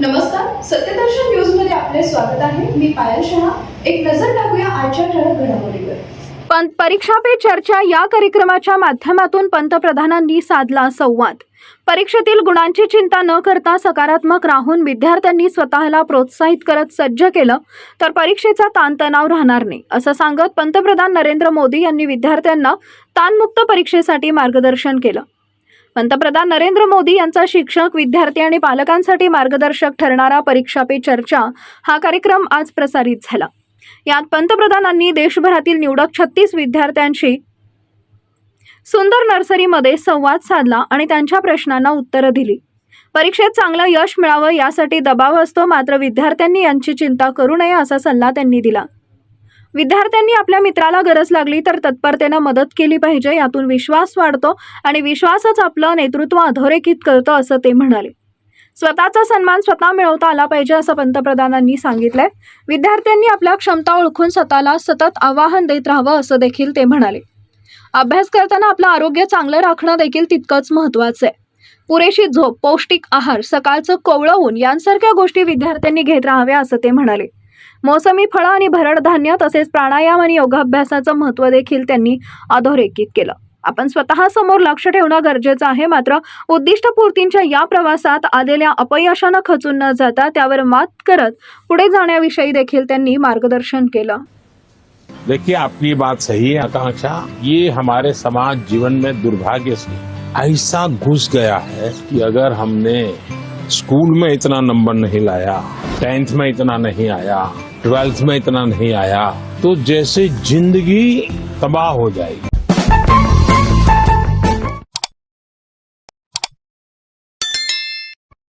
नमस्कार सत्यदर्शन न्यूजमध्ये आपले स्वागत आहे. मी पायल शहा. एक नजर टाकूया आजच्या ठळक घडामोडीवर. पण परीक्षा पे चर्चा या कार्यक्रमाच्या माध्यमातून पंतप्रधानांनी साधला संवाद. परीक्षेतील गुणांची चिंता न करता सकारात्मक राहून विद्यार्थ्यांनी स्वतःला प्रोत्साहित करत सज्ज केलं तर परीक्षेचा ताणतणाव राहणार नाही असं सांगत पंतप्रधान नरेंद्र मोदी यांनी विद्यार्थ्यांना ताणमुक्त परीक्षेसाठी मार्गदर्शन केलं. पंतप्रधान नरेंद्र मोदी यांचा शिक्षक विद्यार्थी आणि पालकांसाठी मार्गदर्शक ठरणारा परीक्षा पे चर्चा हा कार्यक्रम आज प्रसारित झाला. यात पंतप्रधानांनी देशभरातील निवडक छत्तीस विद्यार्थ्यांशी सुंदर नर्सरीमध्ये संवाद साधला आणि त्यांच्या प्रश्नांना उत्तरं दिली. परीक्षेत चांगलं यश मिळावं यासाठी दबाव असतो मात्र विद्यार्थ्यांनी यांची चिंता करू नये असा सल्ला त्यांनी दिला. विद्यार्थ्यांनी आपल्या मित्राला गरज लागली तर तत्परतेनं मदत केली पाहिजे यातून विश्वास वाढतो आणि विश्वासच आपलं नेतृत्व अधोरेखित करतं असं ते म्हणाले. स्वतःचा सन्मान स्वतः मिळवता आला पाहिजे असं पंतप्रधानांनी सांगितलंय. विद्यार्थ्यांनी आपल्या क्षमता ओळखून स्वतःला सतत आवाहन देत राहावं असं देखील ते म्हणाले. अभ्यास करताना आपलं आरोग्य चांगलं राखणं देखील तितकंच महत्त्वाचं आहे. पुरेशी झोप पौष्टिक आहार सकाळचं कोवळं ऊन यांसारख्या गोष्टी विद्यार्थ्यांनी घेत राहाव्या असं ते म्हणाले. मोसमी फळं आणि भरड धान्य तसेच प्राणायाम आणि योगाभ्यासाचं महत्त्व देखील त्यांनी अधोरेखित केलं. आपण स्वतः समोर लक्ष ठेवणं गरजेचं आहे मात्र उद्दिष्टपूर्तींच्या या प्रवासात आलेल्या अपयशानं खचून न जाता त्यावर मात करत पुढे जाण्याविषयी देखील त्यांनी मार्गदर्शन केलं. देखिए आपकी बात सही है आकांक्षा। ये हमारे समाज जीवन में दुर्भाग्य से ऐसा घुस गया है कि अगर हमने स्कूल में इतना नंबर नहीं लाया टेंथ में इतना नहीं आया ट्वेल्थ में इतना नहीं आया तो जैसे जिंदगी तबाह हो जाएगी।